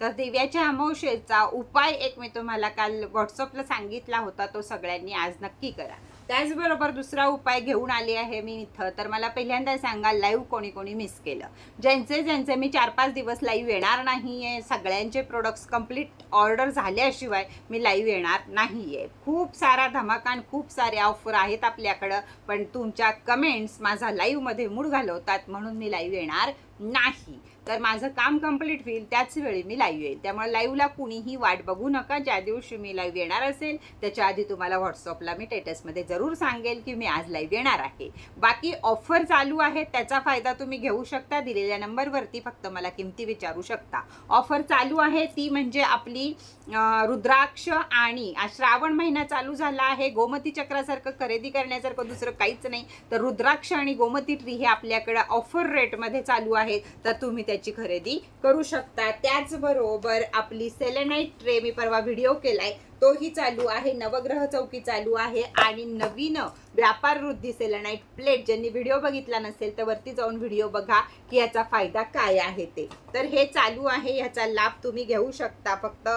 तर दिव्याच्या अमावशेचा उपाय एक मी तुम्हाला काल व्हॉट्सअपला सांगितला होता तो सगळ्यांनी आज नक्की करा. त्याचबरोबर दुसरा उपाय घेऊन आली आहे मी इथं. तर मला पहिल्यांदा सांगा लाईव्ह कोणी कोणी मिस केलं? ज्यांचे ज्यांचे मी चार पाच दिवस लाईव्ह येणार नाही आहे सगळ्यांचे प्रोडक्ट्स कंप्लीट ऑर्डर झाल्याशिवाय मी लाईव्ह येणार नाही आहे खूप सारा धमाकान खूप सारे ऑफर आहेत आपल्याकडं पण तुमच्या कमेंट्स माझा लाईव्हमध्ये मूड घालवतात म्हणून मी लाईव्ह येणार नाही. तर माझं काम कंप्लीट होईल त्याच वेळी मी लाईव्ह येईल. त्यामुळे लाईव्हला कुणीही वाट बघू नका. ज्या दिवशी मी लाईव्ह येणार असेल त्याच्या आधी तुम्हाला व्हॉट्सअपला मी टेटसमध्ये जरूर सांगेल की मी आज लाईव्ह येणार आहे. बाकी ऑफर चालू आहे त्याचा फायदा तुम्ही घेऊ शकता. दिलेल्या नंबरवरती फक्त मला किमती विचारू शकता. ऑफर चालू आहे ती म्हणजे आपली रुद्राक्ष आणि श्रावण महिना चालू झाला आहे. गोमती चक्रासारखं खरेदी करण्यासारखं दुसरं काहीच नाही. तर रुद्राक्ष आणि गोमती ट्री हे आपल्याकडं ऑफर रेटमध्ये चालू आहे तर तुम्ही त्याची खरेदी करू शकता त्याचबरोबर आपली सेलेनाईट ट्रे मी परवा व्हिडिओ केलाय. तोही चालू आहे. नवग्रह चौकी चालू आहे. आणि नवीन व्यापार वृद्धी सेलेनाईट प्लेट ज्यांनी व्हिडिओ बघितला नसेल तर वरती जाऊन व्हिडिओ बघा की याचा फायदा काय आहे ते. तर हे चालू आहे. याचा लाभ तुम्ही घेऊ शकता. फक्त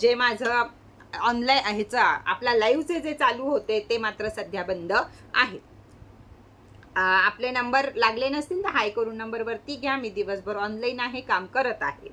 जे माझं ऑनलाईन ह्याचा आपला लाईव्हचे जे चालू होते ते मात्र सध्या बंद आहेत. आपले नंबर लागले नसतील तर हाय करून नंबरवरती घ्या. मी दिवसभर ऑनलाईन आहे काम करत आहे.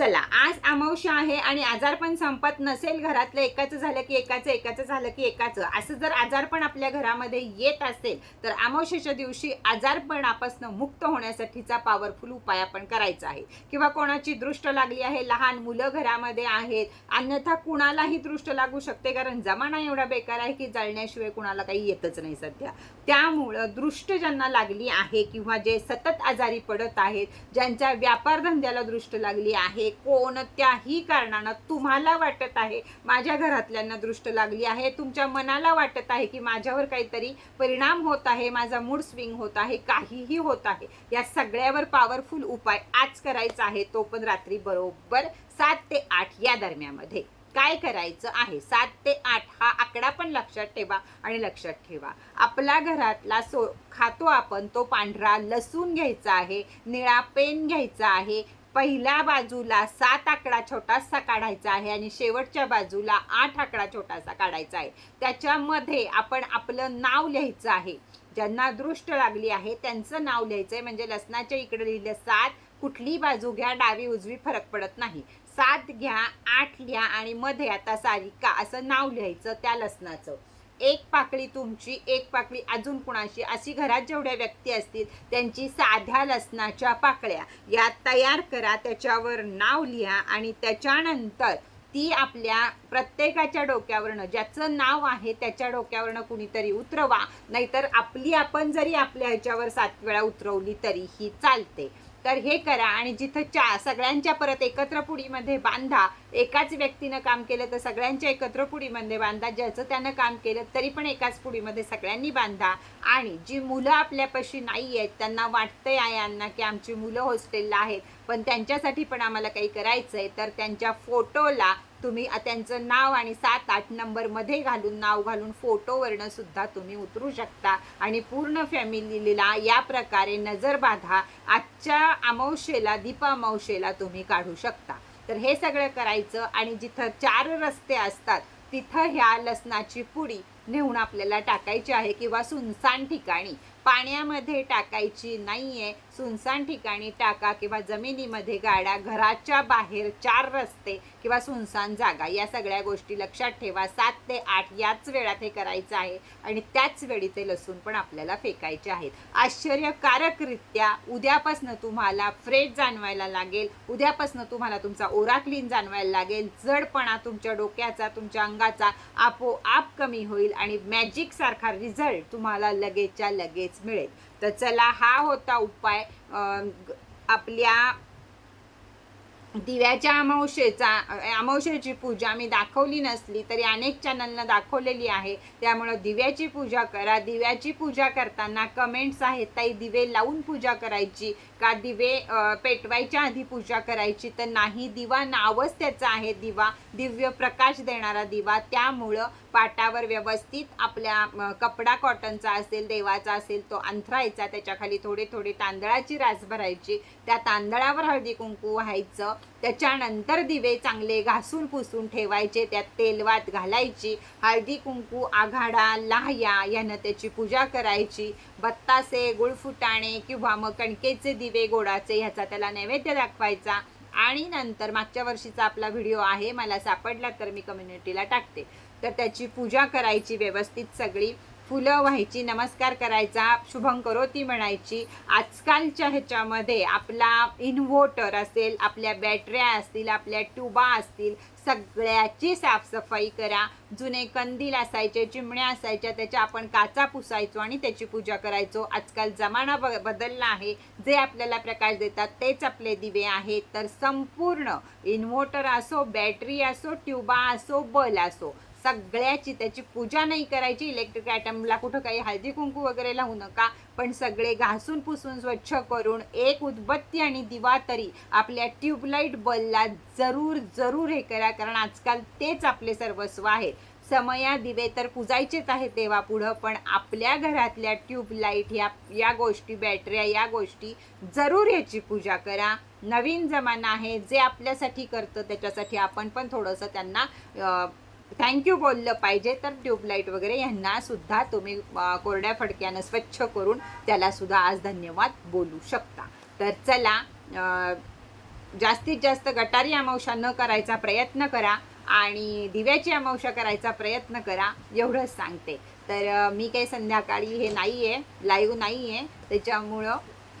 चला आज अमावश्या आहे आणि आजारपण संपत नसेल घरातलं एकाचं झालं की एकाचं एकाचं झालं की एकाचं. असं जर आजारपण आपल्या घरामध्ये येत असेल तर अमावश्याच्या दिवशी आजारपणापासून मुक्त होण्यासाठीचा पॉवरफुल उपाय आपण करायचा आहे. किंवा कोणाची दृष्ट लागली आहे लहान मुलं घरामध्ये आहेत अन्यथा कुणालाही दृष्ट लागू शकते कारण जमाना एवढा बेकार आहे की जळण्याशिवाय कुणाला काही येतच नाही सध्या. त्यामुळं दृष्ट ज्यांना लागली आहे किंवा जे सतत आजारी पडत आहेत ज्यांच्या व्यापारधंद्याला दृष्ट लागली आहे कोणत्याही कारणानं तुम्हाला वाटत आहे माझ्या घरातल्यांना दृष्ट लागली आहे तुमच्या मनाला वाटत आहे की माझ्यावर काहीतरी परिणाम होत आहे माझा मूड स्विंग होत आहे काहीही होत आहे या सगळ्यावर पॉवरफुल उपाय आज करायचा आहे तो पण रात्री बरोबर सात ते आठ या दरम्यामध्ये काय करायचं आहे? सात ते आठ हा आकडा पण लक्षात ठेवा आणि लक्षात ठेवा. आपला घरातला सो खातो आपण तो पांढरा लसूण घ्यायचा आहे निळा पेन घ्यायचा आहे पहिल्या बाजूला सात आकडा छोटासा काढायचा आहे आणि शेवटच्या बाजूला आठ आकडा छोटासा काढायचा आहे. त्याच्यामध्ये आपण आपलं नाव लिहायचं आहे. ज्यांना दृष्ट लागली आहे त्यांचं नाव लिहायचं आहे. म्हणजे लसणाच्या इकडे लिहिलं सात कुठली बाजू घ्या डावी उजवी फरक पडत नाही. सात घ्या आठ लिहा आणि मध्ये आता सारिका असं नाव लिहायचं त्या लसणाचं. एक पाकळी तुमची एक पाकळी अजून कुणाशी? अशी घरात जेवढ्या व्यक्ती असतील त्यांची साध्या लसणाच्या पाकळ्या. या तयार करा त्याच्यावर नाव लिहा आणि त्याच्यानंतर ती आपल्या प्रत्येकाच्या डोक्यावरनं ज्याचं नाव आहे त्याच्या डोक्यावरनं कुणीतरी उतरवा. नाहीतर आपली आपण जरी आपल्या ह्याच्यावर सात वेळा उतरवली तरीही चालते. तर हे करा आणि जिथं चा सगळ्यांच्या परत एकत्र पुडीमध्ये बांधा. एकाच व्यक्तीनं काम केलं तर सगळ्यांच्या एकत्र पुडीमध्ये बांधा. ज्याचं त्यानं काम केलं तरी पण एकाच पुडीमध्ये सगळ्यांनी बांधा. आणि जी मुलं आपल्यापाशी नाही आहेत त्यांना वाटतंय यांना की आमची मुलं हॉस्टेलला आहेत पण त्यांच्यासाठी पण आम्हाला काही करायचं आहे तर त्यांच्या फोटोला तुम्ही त्यांचं नाव आणि सात आठ नंबरमध्ये घालून नाव घालून फोटोवरनं सुद्धा तुम्ही उतरू शकता. आणि पूर्ण फॅमिलीला या प्रकारे नजर बाधा आजच्या अमावशेला दीपामावशेला तुम्ही काढू शकता. तर हे सगळं करायचं आणि जिथं चार रस्ते असतात तिथं ह्या लसणाची पुडी नेऊन आपल्याला टाकायची आहे किंवा सुनसान ठिकाणी. पाण्यामध्ये टाकायची नाही आहे सुनसान ठिकाणी टाका किंवा जमिनीमध्ये गाडा घराच्या बाहेर चार रस्ते किंवा सुनसान जागा. या सगळ्या गोष्टी लक्षात ठेवा. सात ते आठ याच वेळात हे करायचं आहे आणि त्याच वेळी ते लसूण पण आपल्याला फेकायचे आहेत. आश्चर्यकारकरित्या उद्यापासनं तुम्हाला फ्रेश जाणवायला लागेल. उद्यापासनं तुम्हाला तुमचा ओरा क्लीन जाणवायला लागेल. जडपणा तुमच्या डोक्याचा तुमच्या अंगाचा आपोआप कमी होईल आणि मॅजिकसारखा रिझल्ट तुम्हाला लगेचच्या लगेच मिळेल. तर चला हा होता उपाय. आपल्या दिव्याच्या अमावशेचा अमावशेची पूजा मी दाखवली नसली तरी अनेक चॅनलनं दाखवलेली आहे. त्यामुळं दिव्याची पूजा करा. दिव्याची पूजा करताना कमेंट्स आहेत ताई दिवे लावून पूजा करायची. का दिवे पेटवायच्या आधी पूजा करायची. तर नाही दिवा नावच त्याचं आहे दिवा. दिव्य प्रकाश देणारा दिवा. त्यामुळं पाटावर व्यवस्थित आपल्या कपडा कॉटनचा असेल देवाचा असेल तो अंथरायचा. त्याच्याखाली थोडे थोडे तांदळाची रास भरायची. त्या तांदळावर हळदी कुंकू व्हायचं. त्याच्यानंतर दिवे चांगले घासून पुसून ठेवायचे त्यात तेलवात घालायची हळदी कुंकू आघाडा लाह्या यानं त्याची पूजा करायची. बत्तासे गुळफुटाणे किंवा मग कणकेचे दिवे गोडाचे ह्याचा त्याला नैवेद्य दाखवायचा. आणि नंतर मागच्या वर्षीचा आपला व्हिडिओ आहे मला सापडला तर मी कम्युनिटीला टाकते. तर त्याची पूजा करायची व्यवस्थित सगळी. फुलं व्हायची नमस्कार करायचा शुभं करोती म्हणायची. आजकालच्या ह्याच्यामध्ये आपला इन्व्हर्टर असेल आपल्या बॅटऱ्या असतील आपल्या ट्यूबा असतील सगळ्याची साफसफाई करा. जुने कंदील असायचे चिमण्या असायच्या त्याच्या आपण काचा पुसायचो आणि त्याची पूजा करायचो. आजकाल जमाना ब बदलला आहे. जे आपल्याला प्रकाश देतात तेच आपले दिवे आहेत. तर संपूर्ण इन्व्हर्टर असो बॅटरी असो ट्यूबा असो बल असो सगळ्याची त्याची पूजा नाही करायची. इलेक्ट्रिक आयटमला कुठं काही हळदी कुंकू वगैरे लावू नका. पण सगळे घासून पुसून स्वच्छ करून एक उदबत्ती आणि दिवा तरी आपल्या ट्यूबलाईट बल्बला जरूर जरूर हे करा. कारण आजकाल तेच आपले सर्वस्व आहे. समया दिवे तर पुजायचेच आहे तेव्हा पुढं पण आपल्या घरातल्या ट्यूबलाईट ह्या या गोष्टी बॅटऱ्या या गोष्टी जरूर याची पूजा करा. नवीन जमाना आहे. जे आपल्यासाठी करतं त्याच्यासाठी आपण पण थोडंसं त्यांना थँक्यू बोललं पाहिजे. तर ट्यूबलाईट वगैरे यांना सुद्धा तुम्ही कोरड्या फडक्यानं स्वच्छ करून त्याला सुद्धा आज धन्यवाद बोलू शकता. तर चला जास्तीत जास्त गटारी अमावशा न करायचा प्रयत्न करा आणि दिव्याची अमावशा करायचा प्रयत्न करा एवढंच सांगते. तर मी काही संध्याकाळी हे नाही आहे लाईव्ह नाही आहे त्याच्यामुळं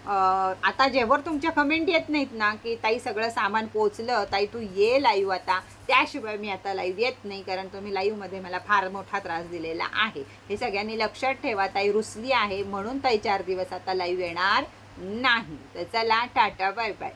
आता जेव्हा तुमच्या कमेंट येत नाहीत ना की ताई सगळं सामान पोचलं ताई तू ये लाईव्ह आता. त्याशिवाय मी आता लाईव्ह येत नाही कारण तुम्ही लाईव्हमध्ये मला फार मोठा त्रास दिलेला आहे. हे सगळ्यांनी लक्षात ठेवा ताई रुसली आहे म्हणून ताई चार दिवस आता लाईव्ह येणार नाही. तर चला टाटा बाय बाय